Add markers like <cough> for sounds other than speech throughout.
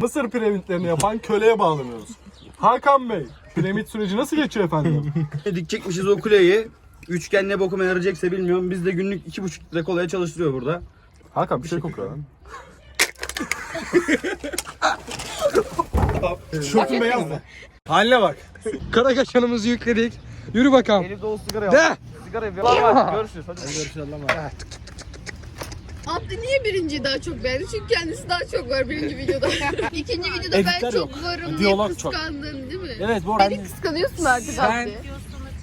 Mısır piramitlerini yapan köleye bağlanıyoruz. Hakan Bey, piramit süreci nasıl geçiyor efendim? <laughs> Dikecekmişiz o kuleyi. Üçgen ne bokuma yarayacaksa bilmiyorum. Biz de günlük iki buçuk litre kolaya çalıştırıyor burada. Hakan bir şey kokuyor lan. Tişörtün beyaz mı? Haline bak. Kara kaşanımızı yükledik. Yürü bakalım. Elimde o sigara De. Sigara yapıyor. Hadi görüşürüz. Hadi görüşürüz. Abdi niye birinciyi daha çok beğendi? Çünkü kendisi daha çok var birinci videoda. <laughs> İkinci videoda ben Editler çok yok. varım diye Diyalog çok. kıskandın değil mi? Evet bu Beni kıskanıyorsun artık Sen- Abdi.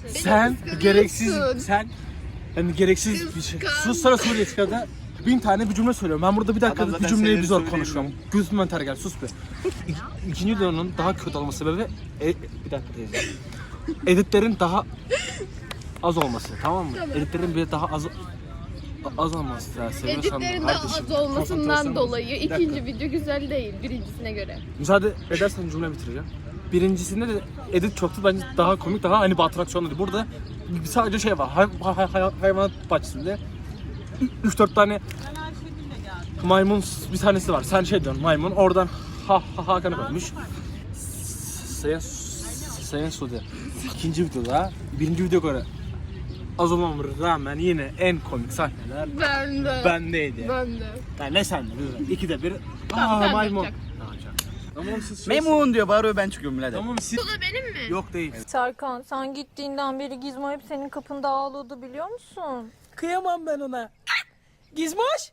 Beni sen kıskanıyorsun. gereksiz sen yani gereksiz bir şey. Sus sana Suriye çıkardı. Bin tane bir cümle söylüyorum. Ben burada bir Adam dakika bir zaten cümleyi bir zor konuşuyorum. Gözümden ter gel sus be. İ- İkinci videonun daha kötü olması sebebi e, bir dakika teyze. Editlerin daha az olması tamam mı? Tamam. Editlerin bir daha az az olması seviyorsan Editlerin kardeşim, az olmasından dolayı ikinci video güzel değil birincisine göre. Müsaade edersen cümle bitireceğim. Birincisinde de edit çoktu bence daha komik daha hani bir atraksiyondu. Burada sadece şey var hay, hay, hay, hayvanat bahçesinde 3-4 tane maymun bir tanesi var. Sen şey diyorsun maymun oradan ha, ha Hakan'ı koymuş. Sayın Sayın Sude. İkinci videoda birinci video göre az olmama rağmen yine en komik sahneler Ben de. bendeydi. Ben de. Yani ne sende? bir- İkide bir. Tamam, Aa sen maymun. Tamam siz Memnun diyor bağırıyor ben çıkıyorum birader. Tamam siz. Bu da benim mi? Yok değil. Serkan sen gittiğinden beri Gizmo hep senin kapında ağladı biliyor musun? Kıyamam ben ona. Gizmoş.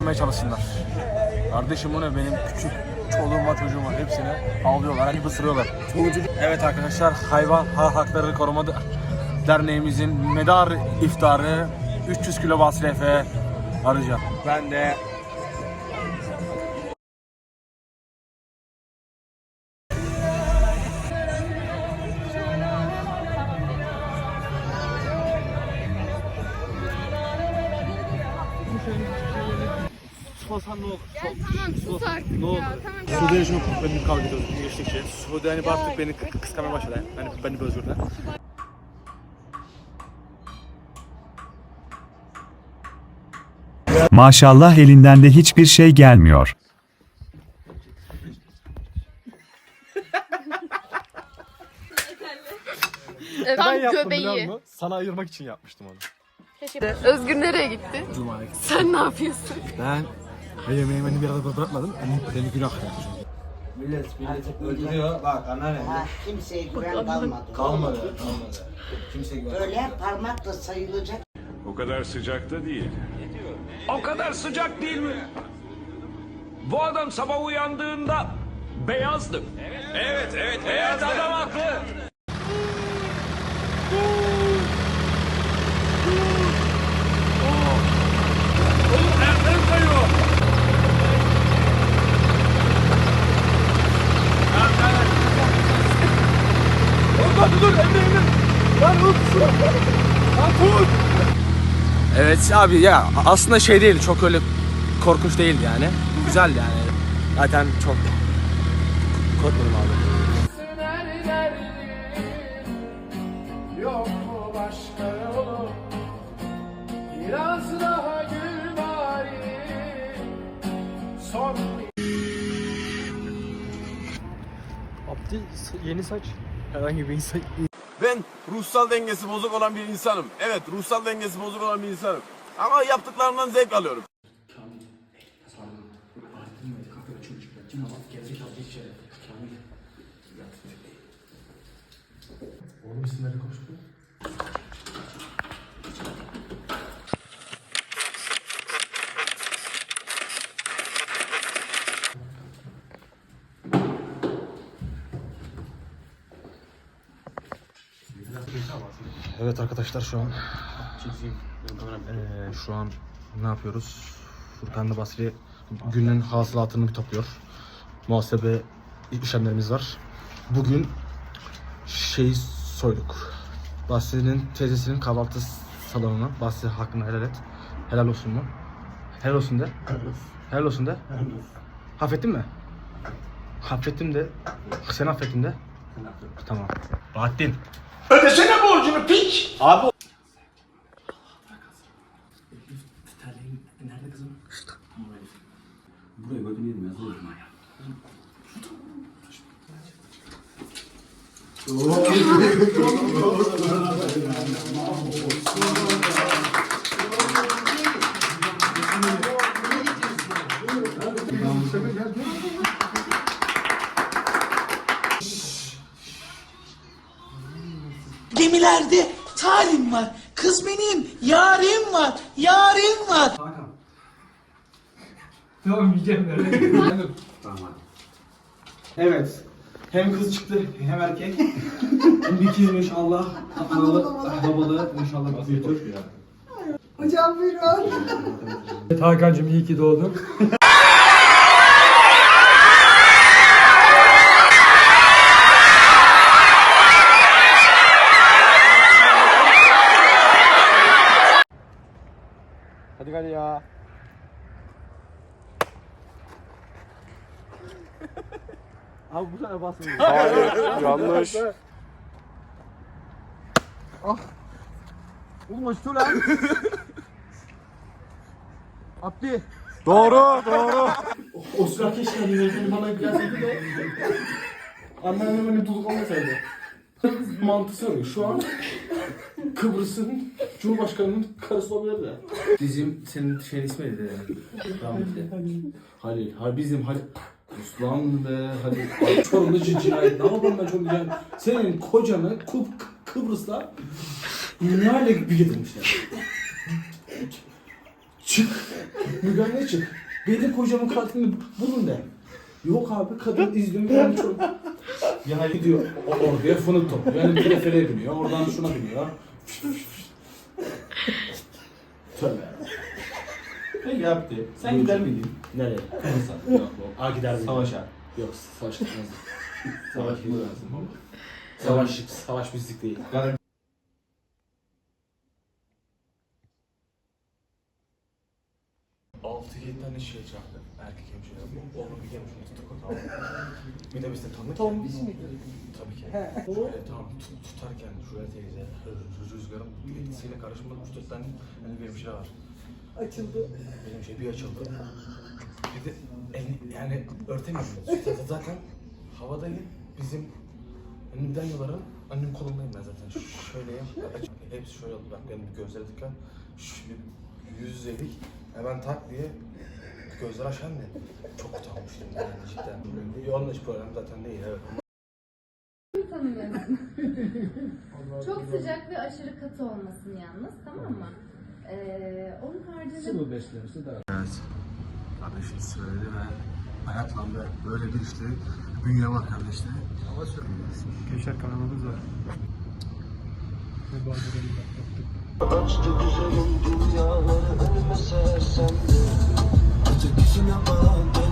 Yapmaya çalışsınlar. Kardeşim o ne benim küçük çoluğum var çocuğum var hepsine ağlıyorlar hani ısırıyorlar. Evet arkadaşlar hayvan ha- hakları koruma Da- derneğimizin medar iftarı 300 kilo basrefe arayacağım. Ben de Susmasan ne olur? Ya tamam sus artık Ne oldu? ya. Tamam. Sude şunu benim kavga ediyoruz geçtikçe. Sude hani artık beni kı- kıskanmaya başladı. Hani beni bir Maşallah elinden de hiçbir şey gelmiyor. Tam göbeği. Sana ayırmak için yapmıştım onu. Özgür nereye gitti? Cuma'ya Sen ne yapıyorsun? Ben ve yemeğimi beni bir arada bırakmadım. Hani beni günah yapmış. Kimseye güven kalmadı. Kalmadı, kalmadı. Kimse güven. Öyle parmakla sayılacak O kadar sıcakta değil. O kadar sıcak değil mi? Bu adam sabah uyandığında beyazdı. Evet, evet, evet. Beyaz adam haklı. Evet abi ya aslında şey değil çok öyle korkunç değildi yani. Güzel yani. Zaten çok korkmadım abi. Abdi yeni saç. Herhangi bir insan Ben ruhsal dengesi bozuk olan bir insanım. Evet, ruhsal dengesi bozuk olan bir insanım. Ama yaptıklarımdan zevk alıyorum. Evet arkadaşlar şu an Eee, şu an ne yapıyoruz? Furkan da Basri günün hasılatını bir topluyor. Muhasebe işlemlerimiz var. Bugün şey soyduk. Basri'nin teyzesinin kahvaltı salonuna. Basri hakkını helal et. Helal olsun mu? Helal olsun de. Helal olsun de. Affettin mi? Affettim de. Sen affettin de. Tamam. Bahattin. Ödesene borcunu piç. Abi Nerede kızım? Buraya götürmeyelim ya. Dur. Şurada. Gemilerde talim var. Kız benim, yarim var, yarim var. <laughs> Evet. Hem kız çıktı hem erkek. <laughs> bir kez inşallah analı babalı inşallah büyütür. Hakan'cığım iyi ki doğdun. <laughs> Hadi ya. Abi bu sefer basmıyor. <laughs> Yanlış. Oğlum açtı lan. <laughs> Abdi. Doğru, doğru. Oscar keşke hani bana gelseydi de anneannem beni tutuklamasaydı. Mantı soruyor. Şu an Kıbrıs'ın Cumhurbaşkanı'nın karısı olabilir de. Bizim senin şeyin ismi neydi? Rahmetli. Halil. Halil bizim Halil. Uslan be Halil. Ay, Çorum'da cin- cinayet. Ne yapalım ben Çorum'da cinayet? Senin kocanı Kub Kıbrıs'ta ne hale bir getirmişler. Çık. Mügenle çık. Benim kocamın katilini bulun de. Yok abi kadın izliyor ben çok. Yani gidiyor o- oraya fınık topluyor. Yani telefere biniyor. Oradan şuna biniyor. Tövbe. Peki yaptı. Sen gider miydin? Nereye? Kıbrıs'a. Yok, yok. Aa gider miyim? Savaşa. Yok savaş gitmezdim. Savaş gitmezdim. Savaş, savaş müzik değil. 6-7 tane şey çaktı. Erkek hemşire. Oğlum bir hemşire tuttuk o tamam. <laughs> bir de biz de tanıdık. Tombiş miydi? Tabii ki. Şöyle tam tut, tutarken şöyle teyze rüzgarın etkisiyle karışımda 3-4 tane hani bir hemşire var. Açıldı. Benim şey bir açıldı. Bir de elini yani örtemiyorum. Zaten havadayım. Bizim önümden yılların annem kolundayım ben zaten. Şöyle yap. Hepsi şöyle oldu. Bak benim gözlere dikkat. Şöyle yüz yüzeydik. Hemen tak diye gözler aşağı indi. Çok kötü olmuştum yani cidden. Onunla hiç problem zaten değil evet. Çok sıcak ve aşırı katı olmasın yalnız tamam mı? Ee, onun haricinde Evet. Kardeşim söyledi ve hayatlandı. Böyle bir işte bünye var kardeşler. Gençler kanalımız var. Her şeyi bay bay. hallediyoruz.